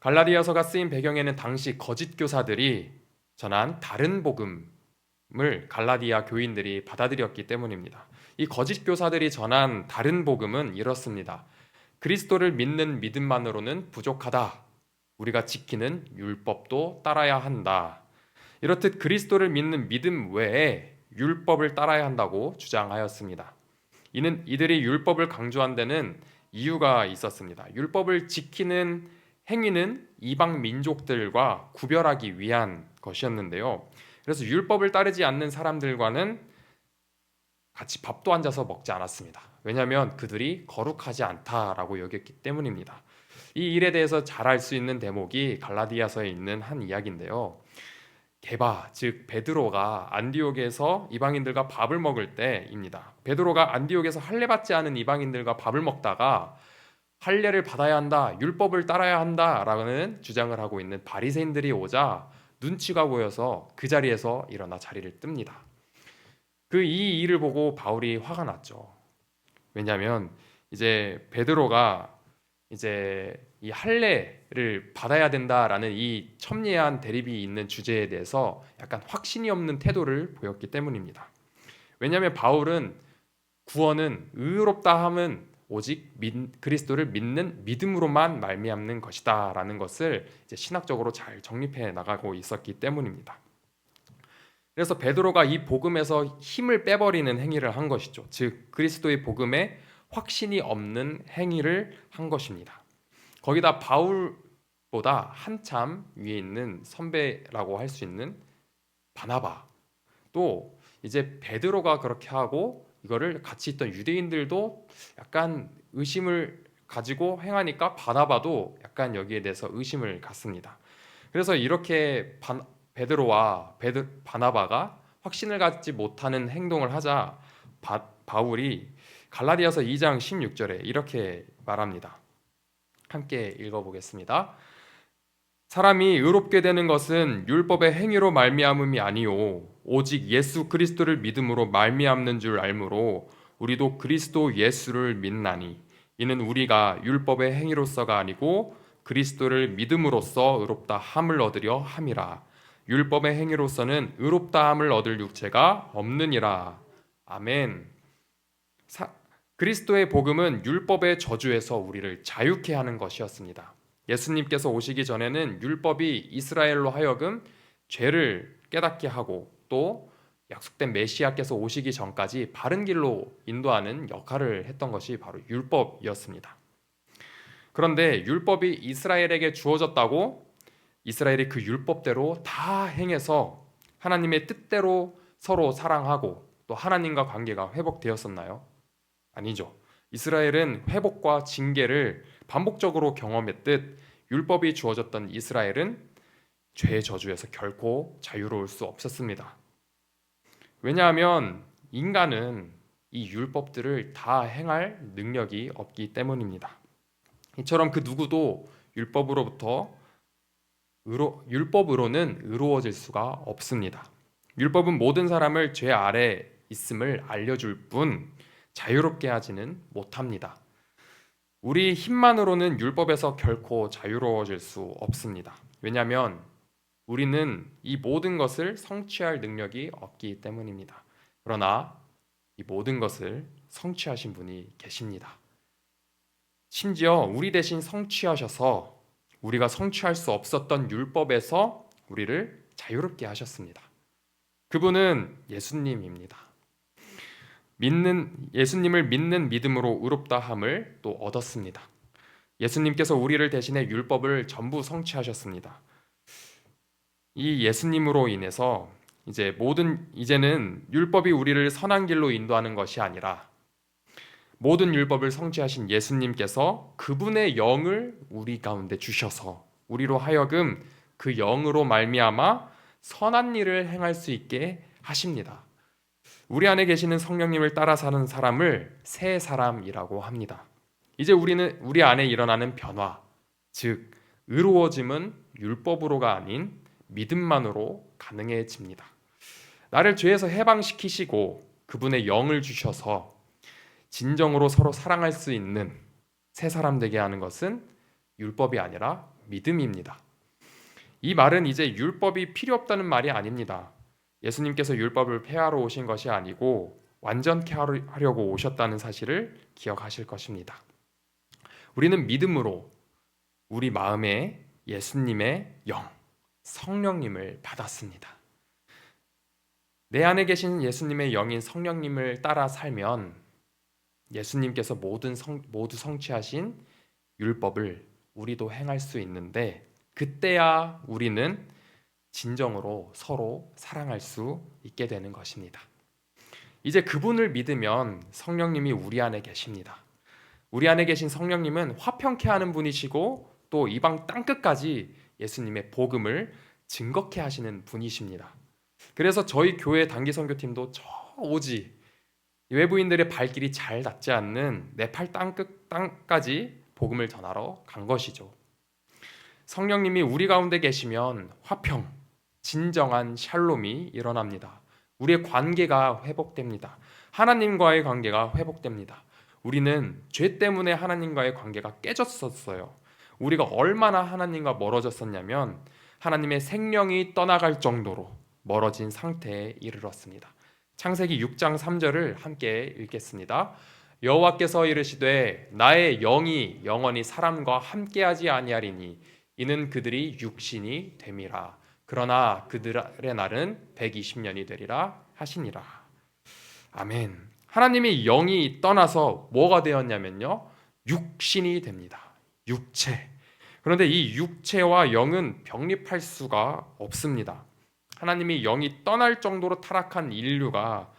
갈라디아서가 쓰인 배경에는 당시 거짓 교사들이 전한 다른 복음을 갈라디아 교인들이 받아들였기 때문입니다. 이 거짓 교사들이 전한 다른 복음은 이렇습니다. 그리스도를 믿는 믿음만으로는 부족하다. 우리가 지키는 율법도 따라야 한다. 이렇듯 그리스도를 믿는 믿음 외에 율법을 따라야 한다고 주장하였습니다. 이는 이들이 율법을 강조한 데는 이유가 있었습니다. 율법을 지키는 행위는 이방 민족들과 구별하기 위한 것이었는데요. 그래서 율법을 따르지 않는 사람들과는 같이 밥도 앉아서 먹지 않았습니다. 왜냐하면 그들이 거룩하지 않다라고 여겼기 때문입니다. 이 일에 대해서 잘 알 수 있는 대목이 갈라디아서에 있는 한 이야기인데요. 게바 즉 베드로가 안디옥에서 이방인들과 밥을 먹을 때입니다. 베드로가 안디옥에서 할례 받지 않은 이방인들과 밥을 먹다가 할례를 받아야 한다, 율법을 따라야 한다라는 주장을 하고 있는 바리새인들이 오자 눈치가 보여서 그 자리에서 일어나 자리를 뜹니다. 그 이 일을 보고 바울이 화가 났죠. 왜냐하면 이제 베드로가 이제 이 할례를 받아야 된다라는 이 첨예한 대립이 있는 주제에 대해서 약간 확신이 없는 태도를 보였기 때문입니다. 왜냐하면 바울은 구원은 의롭다 함은 오직 믿, 그리스도를 믿는 믿음으로만 말미암는 것이다라는 것을 신학적으로 잘 정립해 나가고 있었기 때문입니다. 그래서 베드로가 이 복음에서 힘을 빼버리는 행위를 한 것이죠. 즉 그리스도의 복음에 확신이 없는 행위를 한 것입니다. 거기다 바울보다 한참 위에 있는 선배라고 할 수 있는 바나바 또 이제 베드로가 그렇게 하고 이거를 같이 있던 유대인들도 약간 의심을 가지고 행하니까 바나바도 약간 여기에 대해서 의심을 갖습니다. 그래서 이렇게 바, 베드로와 베드, 바나바가 확신을 갖지 못하는 행동을 하자 바, 바울이 갈라디아서 2장 16절에 이렇게 말합니다. 함께 읽어보겠습니다. 사람이 의롭게 되는 것은 율법의 행위로 말미암음이 아니요 오직 예수 그리스도를 믿음으로 말미암는 줄 알므로 우리도 그리스도 예수를 믿나니 이는 우리가 율법의 행위로서가 아니고 그리스도를 믿음으로써 의롭다 함을 얻으려 함이라. 율법의 행위로서는 의롭다 함을 얻을 육체가 없느니라. 아멘. 사, 그리스도의 복음은 율법의 저주에서 우리를 자유케 하는 것이었습니다. 예수님께서 오시기 전에는 율법이 이스라엘로 하여금 죄를 깨닫게 하고 또 약속된 메시아께서 오시기 전까지 바른 길로 인도하는 역할을 했던 것이 바로 율법이었습니다. 그런데 율법이 이스라엘에게 주어졌다고 이스라엘이 그 율법대로 다 행해서 하나님의 뜻대로 서로 사랑하고 또 하나님과 관계가 회복되었었나요? 아니죠. 이스라엘은 회복과 징계를 반복적으로 경험했듯 율법이 주어졌던 이스라엘은 죄의 저주에서 결코 자유로울 수 없었습니다. 왜냐하면 인간은 이 율법들을 다 행할 능력이 없기 때문입니다. 이처럼 그 누구도 율법으로부터 의로, 율법으로는 의로워질 수가 없습니다. 율법은 모든 사람을 죄 아래 있음을 알려줄 뿐 자유롭게 하지는 못합니다. 우리 힘만으로는 율법에서 결코 자유로워질 수 없습니다. 왜냐하면 우리는 이 모든 것을 성취할 능력이 없기 때문입니다. 그러나 이 모든 것을 성취하신 분이 계십니다. 심지어 우리 대신 성취하셔서 우리가 성취할 수 없었던 율법에서 우리를 자유롭게 하셨습니다. 그분은 예수님입니다. 믿는 예수님을 믿는 믿음으로 의롭다함을 또 얻었습니다. 예수님께서 우리를 대신해 율법을 전부 성취하셨습니다. 이 예수님으로 인해서 이제 모든 이제는 율법이 우리를 선한 길로 인도하는 것이 아니라 모든 율법을 성취하신 예수님께서 그분의 영을 우리 가운데 주셔서 우리로 하여금 그 영으로 말미암아 선한 일을 행할 수 있게 하십니다. 우리 안에 계시는 성령님을 따라 사는 사람을 새 사람이라고 합니다. 이제 우리는 우리 안에 일어나는 변화, 즉 의로워짐은 율법으로가 아닌 믿음만으로 가능해집니다. 나를 죄에서 해방시키시고 그분의 영을 주셔서 진정으로 서로 사랑할 수 있는 새 사람 되게 하는 것은 율법이 아니라 믿음입니다. 이 말은 이제 율법이 필요 없다는 말이 아닙니다. 예수님께서 율법을 폐하러 오신 것이 아니고 완전케 하려고 오셨다는 사실을 기억하실 것입니다. 우리는 믿음으로 우리 마음에 예수님의 영, 성령님을 받았습니다. 내 안에 계신 예수님의 영인 성령님을 따라 살면 예수님께서 모든 성, 모두 성취하신 율법을 우리도 행할 수 있는데 그때야 우리는 진정으로 서로 사랑할 수 있게 되는 것입니다. 이제 그분을 믿으면 성령님이 우리 안에 계십니다. 우리 안에 계신 성령님은 화평케 하는 분이시고 또 이방 땅 끝까지 예수님의 복음을 증거케 하시는 분이십니다. 그래서 저희 교회 단기 선교팀도 저 오지 외부인들의 발길이 잘 닿지 않는 네팔 땅끝 땅까지 복음을 전하러 간 것이죠. 성령님이 우리 가운데 계시면 화평, 진정한 샬롬이 일어납니다. 우리의 관계가 회복됩니다. 하나님과의 관계가 회복됩니다. 우리는 죄 때문에 하나님과의 관계가 깨졌었어요. 우리가 얼마나 하나님과 멀어졌었냐면 하나님의 생명이 떠나갈 정도로 멀어진 상태에 이르렀습니다. 창세기 6장 3절을 함께 읽겠습니다. 여호와께서 이르시되 나의 영이 영원히 사람과 함께하지 아니하리니 이는 그들이 육신이 됨이라. 그러나 그들의 날은 120년이 되리라 하시니라. 아멘. 하나님이 영이 떠나서 뭐가 되었냐면요. 육신이 됩니다. 육체. 그런데 이 육체와 영은 병립할 수가 없습니다. 하나님이 영이 떠날 정도로 타락한 인류가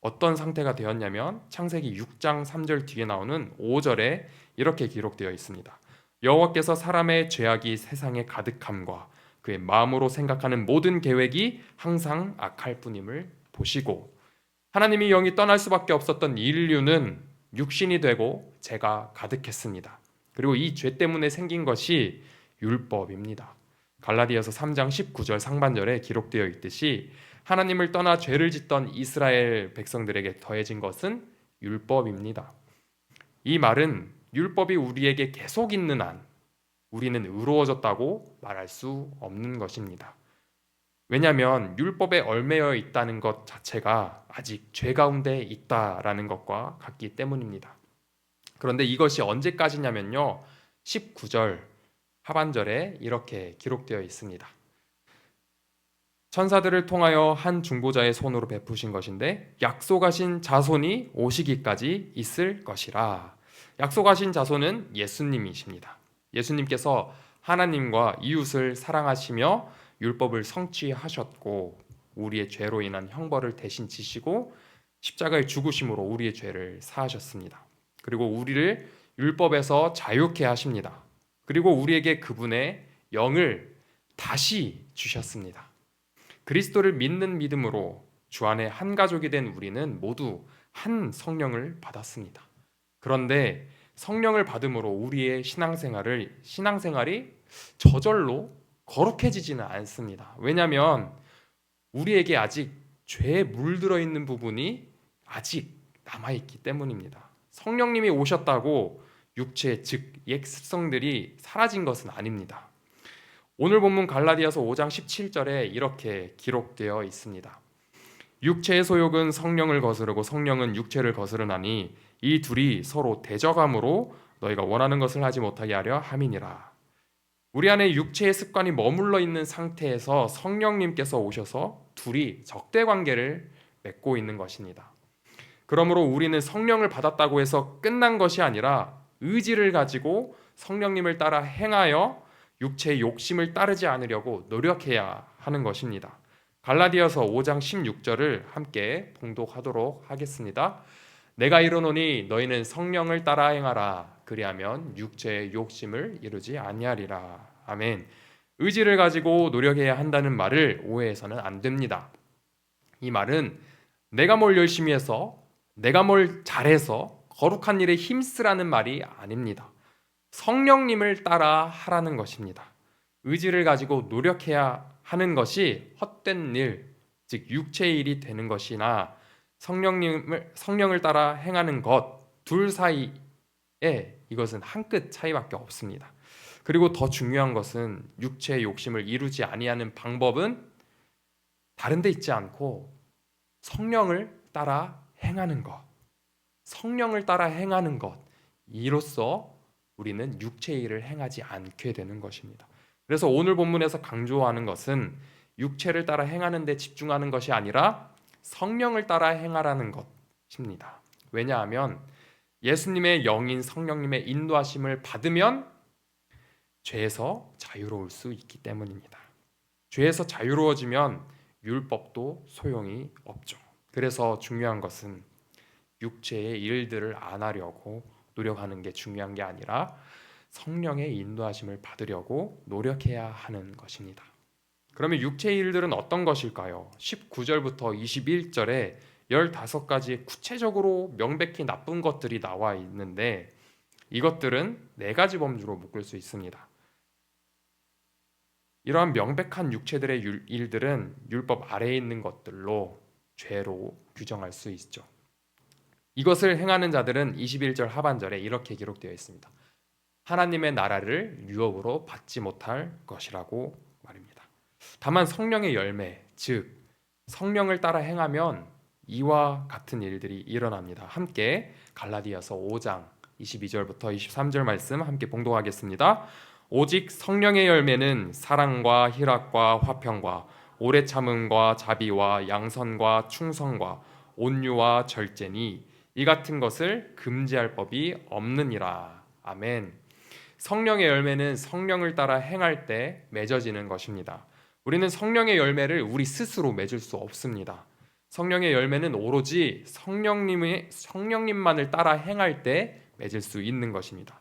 어떤 상태가 되었냐면 창세기 6장 3절 뒤에 나오는 5절에 이렇게 기록되어 있습니다. 여호와께서 사람의 죄악이 세상에 가득함과 그의 마음으로 생각하는 모든 계획이 항상 악할 뿐임을 보시고 하나님이 영이 떠날 수밖에 없었던 인류는 육신이 되고 죄가 가득했습니다. 그리고 이 죄 때문에 생긴 것이 율법입니다. 갈라디아서 3장 19절 상반절에 기록되어 있듯이 하나님을 떠나 죄를 짓던 이스라엘 백성들에게 더해진 것은 율법입니다. 이 말은 율법이 우리에게 계속 있는 한 우리는 의로워졌다고 말할 수 없는 것입니다. 왜냐하면 율법에 얽매여 있다는 것 자체가 아직 죄 가운데 있다라는 것과 같기 때문입니다. 그런데 이것이 언제까지냐면요. 19절 하반절에 이렇게 기록되어 있습니다. 천사들을 통하여 한 중보자의 손으로 베푸신 것인데 약속하신 자손이 오시기까지 있을 것이라. 약속하신 자손은 예수님이십니다. 예수님께서 하나님과 이웃을 사랑하시며 율법을 성취하셨고 우리의 죄로 인한 형벌을 대신 지시고 십자가의 죽으심으로 우리의 죄를 사하셨습니다. 그리고 우리를 율법에서 자유케 하십니다. 그리고 우리에게 그분의 영을 다시 주셨습니다. 그리스도를 믿는 믿음으로 주 안에 한 가족이 된 우리는 모두 한 성령을 받았습니다. 그런데 성령을 받음으로 우리의 신앙생활을 신앙생활이 저절로 거룩해지지는 않습니다. 왜냐하면 우리에게 아직 죄에 물들어 있는 부분이 아직 남아 있기 때문입니다. 성령님이 오셨다고 육체 즉 옛 습성들이 사라진 것은 아닙니다. 오늘 본문 갈라디아서 5장 17절에 이렇게 기록되어 있습니다. 육체의 소욕은 성령을 거스르고 성령은 육체를 거스르나니 이 둘이 서로 대적함으로 너희가 원하는 것을 하지 못하게 하려 함이니라. 우리 안에 육체의 습관이 머물러 있는 상태에서 성령님께서 오셔서 둘이 적대 관계를 맺고 있는 것입니다. 그러므로 우리는 성령을 받았다고 해서 끝난 것이 아니라 의지를 가지고 성령님을 따라 행하여 육체의 욕심을 따르지 않으려고 노력해야 하는 것입니다. 갈라디아서 5장 16절을 함께 봉독하도록 하겠습니다. 내가 이르노니 너희는 성령을 따라 행하라 그리하면 육체의 욕심을 이루지 아니하리라. 아멘. 의지를 가지고 노력해야 한다는 말을 오해해서는 안 됩니다. 이 말은 내가 뭘 열심히 해서 내가 뭘 잘해서 거룩한 일에 힘쓰라는 말이 아닙니다. 성령님을 따라 하라는 것입니다. 의지를 가지고 노력해야 하는 것이 헛된 일, 즉 육체의 일이 되는 것이나 성령님을 성령을 따라 행하는 것 둘 사이에 이것은 한 끗 차이밖에 없습니다. 그리고 더 중요한 것은 육체의 욕심을 이루지 아니하는 방법은 다른 데 있지 않고 성령을 따라 행하는 것. 성령을 따라 행하는 것. 이로써 우리는 육체의 일을 행하지 않게 되는 것입니다. 그래서 오늘 본문에서 강조하는 것은 육체를 따라 행하는 데 집중하는 것이 아니라 성령을 따라 행하라는 것입니다. 왜냐하면 예수님의 영인 성령님의 인도하심을 받으면 죄에서 자유로울 수 있기 때문입니다. 죄에서 자유로워지면 율법도 소용이 없죠. 그래서 중요한 것은 육체의 일들을 안 하려고 노력하는 게 중요한 게 아니라 성령의 인도하심을 받으려고 노력해야 하는 것입니다. 그러면 육체의 일들은 어떤 것일까요? 19절부터 21절에 15가지 구체적으로 명백히 나쁜 것들이 나와 있는데 이것들은 네 가지 범주로 묶을 수 있습니다. 이러한 명백한 육체들의 율- 일들은 율법 아래에 있는 것들로 죄로 규정할 수 있죠. 이것을 행하는 자들은 21절 하반절에 이렇게 기록되어 있습니다. 하나님의 나라를 유업으로 받지 못할 것이라고 말입니다. 다만 성령의 열매, 즉 성령을 따라 행하면 이와 같은 일들이 일어납니다. 함께 갈라디아서 5장 22절부터 23절 말씀 함께 봉독하겠습니다. 오직 성령의 열매는 사랑과 희락과 화평과 오래 참음과 자비와 양선과 충성과 온유와 절제니 이 같은 것을 금지할 법이 없느니라. 아멘. 성령의 열매는 성령을 따라 행할 때 맺어지는 것입니다. 우리는 성령의 열매를 우리 스스로 맺을 수 없습니다. 성령의 열매는 오로지 성령님의 성령님만을 따라 행할 때 맺을 수 있는 것입니다.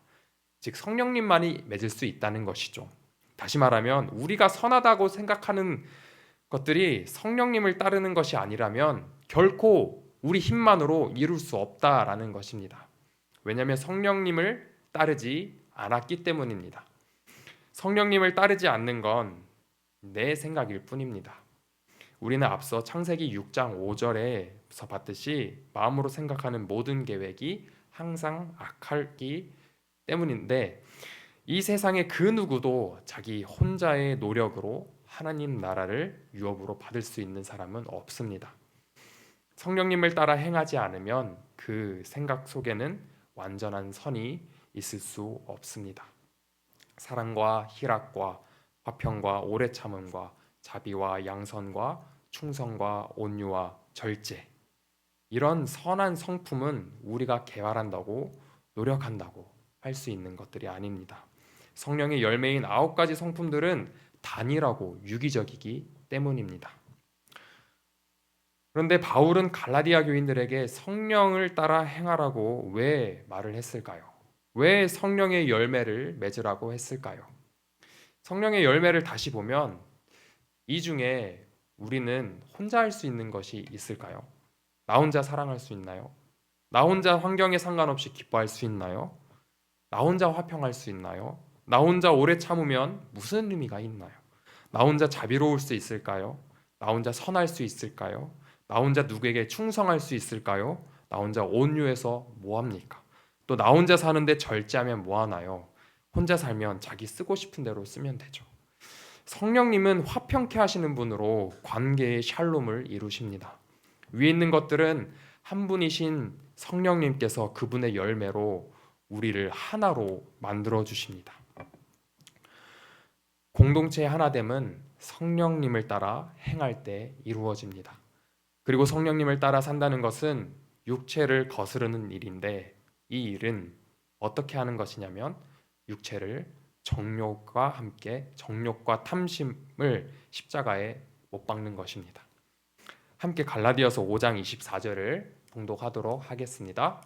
즉 성령님만이 맺을 수 있다는 것이죠. 다시 말하면 우리가 선하다고 생각하는 것들이 성령님을 따르는 것이 아니라면 결코 우리 힘만으로 이룰 수 없다라는 것입니다. 왜냐하면 성령님을 따르지 않았기 때문입니다. 성령님을 따르지 않는 건 내 생각일 뿐입니다. 우리는 앞서 창세기 6장 5절에서 봤듯이 마음으로 생각하는 모든 계획이 항상 악하기 때문인데 이 세상의 그 누구도 자기 혼자의 노력으로 하나님 나라를 유업으로 받을 수 있는 사람은 없습니다. 성령님을 따라 행하지 않으면 그 생각 속에는 완전한 선이 있을 수 없습니다. 사랑과 희락과 화평과 오래 참음과 자비와 양선과 충성과 온유와 절제 이런 선한 성품은 우리가 개발한다고 노력한다고 할 수 있는 것들이 아닙니다. 성령의 열매인 아홉 가지 성품들은 단일하고 유기적이기 때문입니다. 그런데 바울은 갈라디아 교인들에게 성령을 따라 행하라고 왜 말을 했을까요? 왜 성령의 열매를 맺으라고 했을까요? 성령의 열매를 다시 보면 이 중에 우리는 혼자 할 수 있는 것이 있을까요? 나 혼자 사랑할 수 있나요? 나 혼자 환경에 상관없이 기뻐할 수 있나요? 나 혼자 화평할 수 있나요? 나 혼자 오래 참으면 무슨 의미가 있나요? 나 혼자 자비로울 수 있을까요? 나 혼자 선할 수 있을까요? 나 혼자 누구에게 충성할 수 있을까요? 나 혼자 온유해서 뭐 합니까? 또 나 혼자 사는데 절제하면 뭐 하나요? 혼자 살면 자기 쓰고 싶은 대로 쓰면 되죠. 성령님은 화평케 하시는 분으로 관계의 샬롬을 이루십니다. 위에 있는 것들은 한 분이신 성령님께서 그분의 열매로 우리를 하나로 만들어 주십니다. 공동체의 하나됨은 성령님을 따라 행할 때 이루어집니다. 그리고 성령님을 따라 산다는 것은 육체를 거스르는 일인데 이 일은 어떻게 하는 것이냐면 육체를 정욕과 함께 정욕과 탐심을 십자가에 못 박는 것입니다. 함께 갈라디아서 5장 24절을 봉독하도록 하겠습니다.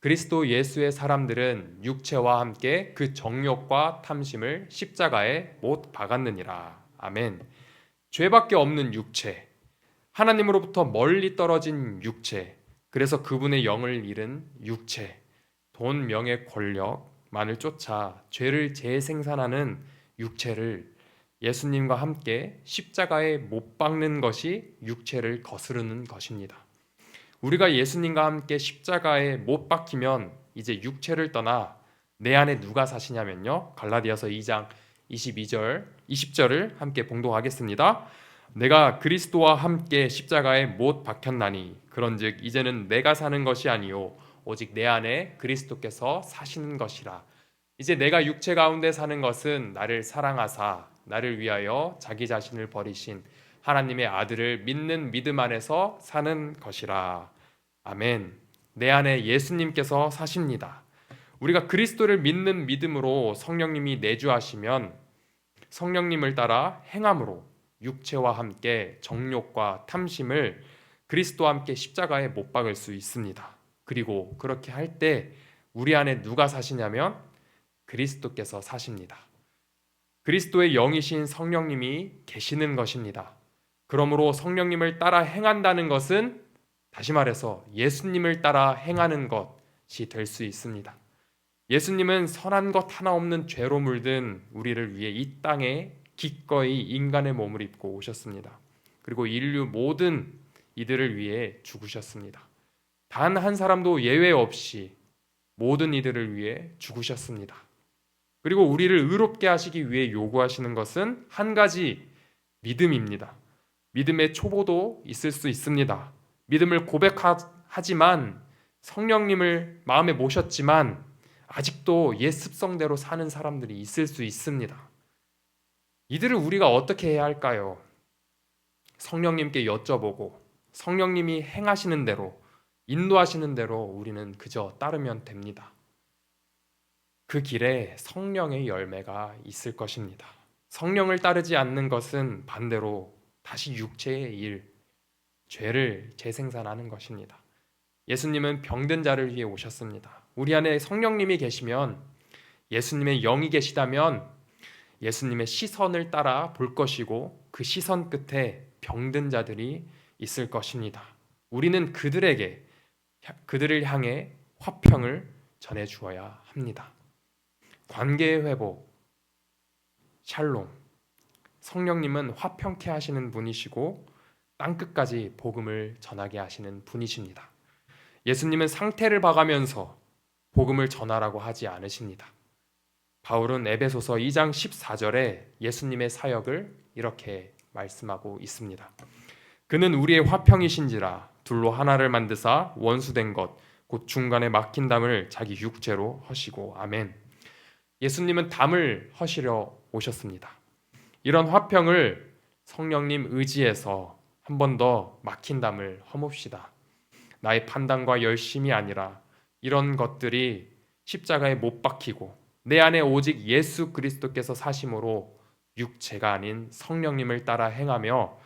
그리스도 예수의 사람들은 육체와 함께 그 정욕과 탐심을 십자가에 못 박았느니라. 아멘. 죄밖에 없는 육체, 하나님으로부터 멀리 떨어진 육체, 그래서 그분의 영을 잃은 육체, 돈, 명예, 권력만을 쫓아 죄를 재생산하는 육체를 예수님과 함께 십자가에 못 박는 것이 육체를 거스르는 것입니다. 우리가 예수님과 함께 십자가에 못 박히면 이제 육체를 떠나 내 안에 누가 사시냐면요. 갈라디아서 2장 22절, 20절을 함께 봉독하겠습니다. 내가 그리스도와 함께 십자가에 못 박혔나니 그런즉 이제는 내가 사는 것이 아니요 오직 내 안에 그리스도께서 사시는 것이라. 이제 내가 육체 가운데 사는 것은 나를 사랑하사 나를 위하여 자기 자신을 버리신 하나님의 아들을 믿는 믿음 안에서 사는 것이라. 아멘. 내 안에 예수님께서 사십니다. 우리가 그리스도를 믿는 믿음으로 성령님이 내주하시면 성령님을 따라 행함으로 육체와 함께 정욕과 탐심을 그리스도와 함께 십자가에 못 박을 수 있습니다. 그리고 그렇게 할 때 우리 안에 누가 사시냐면 그리스도께서 사십니다. 그리스도의 영이신 성령님이 계시는 것입니다. 그러므로 성령님을 따라 행한다는 것은 다시 말해서 예수님을 따라 행하는 것이 될 수 있습니다. 예수님은 선한 것 하나 없는 죄로 물든 우리를 위해 이 땅에 기꺼이 인간의 몸을 입고 오셨습니다. 그리고 인류 모든 이들을 위해 죽으셨습니다. 단 한 사람도 예외 없이 모든 이들을 위해 죽으셨습니다. 그리고 우리를 의롭게 하시기 위해 요구하시는 것은 한 가지 믿음입니다. 믿음의 초보도 있을 수 있습니다. 믿음을 고백하지만 성령님을 마음에 모셨지만 아직도 옛 습성대로 사는 사람들이 있을 수 있습니다. 이들을 우리가 어떻게 해야 할까요? 성령님께 여쭤보고 성령님이 행하시는 대로 인도하시는 대로 우리는 그저 따르면 됩니다. 그 길에 성령의 열매가 있을 것입니다. 성령을 따르지 않는 것은 반대로 다시 육체의 일, 죄를 재생산하는 것입니다. 예수님은 병든 자를 위해 오셨습니다. 우리 안에 성령님이 계시면 예수님의 영이 계시다면 예수님의 시선을 따라 볼 것이고 그 시선 끝에 병든 자들이 있을 것입니다. 우리는 그들에게 그들을 향해 화평을 전해 주어야 합니다. 관계의 회복, 샬롬. 성령님은 화평케 하시는 분이시고 땅 끝까지 복음을 전하게 하시는 분이십니다. 예수님은 상태를 봐가면서 복음을 전하라고 하지 않으십니다. 바울은 에베소서 2장 14절에 예수님의 사역을 이렇게 말씀하고 있습니다. 그는 우리의 화평이신지라 둘로 하나를 만드사 원수된 것 곧 중간에 막힌 담을 자기 육체로 허시고 아멘. 예수님은 담을 허시려 오셨습니다. 이런 화평을 성령님 의지해서 한 번 더 막힌 담을 허뭅시다. 나의 판단과 열심이 아니라 이런 것들이 십자가에 못 박히고 내 안에 오직 예수 그리스도께서 사심으로 육체가 아닌 성령님을 따라 행하며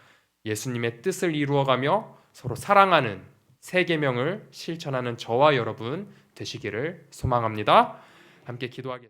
예수님의 뜻을 이루어가며 서로 사랑하는 세 계명을 실천하는 저와 여러분 되시기를 소망합니다. 함께 기도하겠습니다.